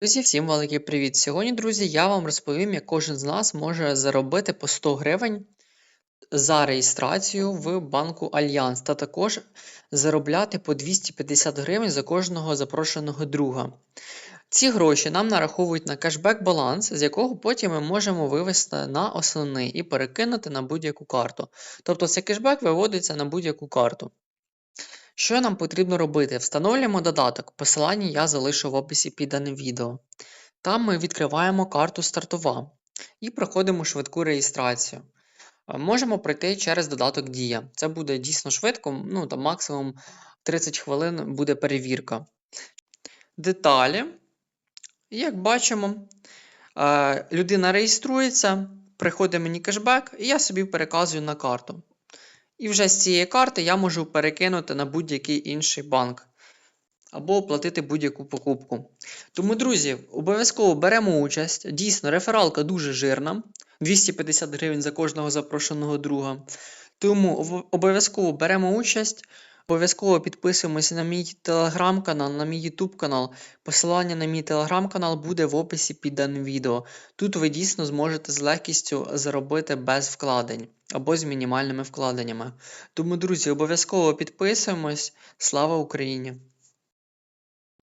Друзі, всім великий привіт! Сьогодні, друзі, я вам розповім, як кожен з нас може заробити по 100 гривень за реєстрацію в банку Альянс, та також заробляти по 250 гривень за кожного запрошеного друга. Ці гроші нам нараховують на кешбек баланс, з якого потім ми можемо вивести на основний і перекинути на будь-яку карту. Тобто цей кешбек виводиться на будь-яку карту. Що нам потрібно робити? Встановлюємо додаток. Посилання я залишу в описі під даним відео. Там ми відкриваємо карту стартова і проходимо швидку реєстрацію. Е, Можемо пройти через додаток Дія. Це буде дійсно швидко, ну там максимум 30 хвилин буде перевірка. Деталі. Як бачимо, е, людина реєструється, приходить мені кешбек, і я собі переказую на карту. І вже з цієї карти я можу перекинути на будь-який інший банк або оплатити будь-яку покупку. Тому, друзі, обов'язково беремо участь. Дійсно, рефералка дуже жирна. 250 гривень за кожного запрошеного друга. Тому обов'язково беремо участь. Обов'язково підписуємося на мій телеграм-канал, на мій ютуб канал. Посилання на мій телеграм-канал буде в описі під даним відео. Тут ви дійсно зможете з легкістю заробити без вкладень або з мінімальними вкладеннями. Тому, друзі, обов'язково підписуємось. Слава Україні!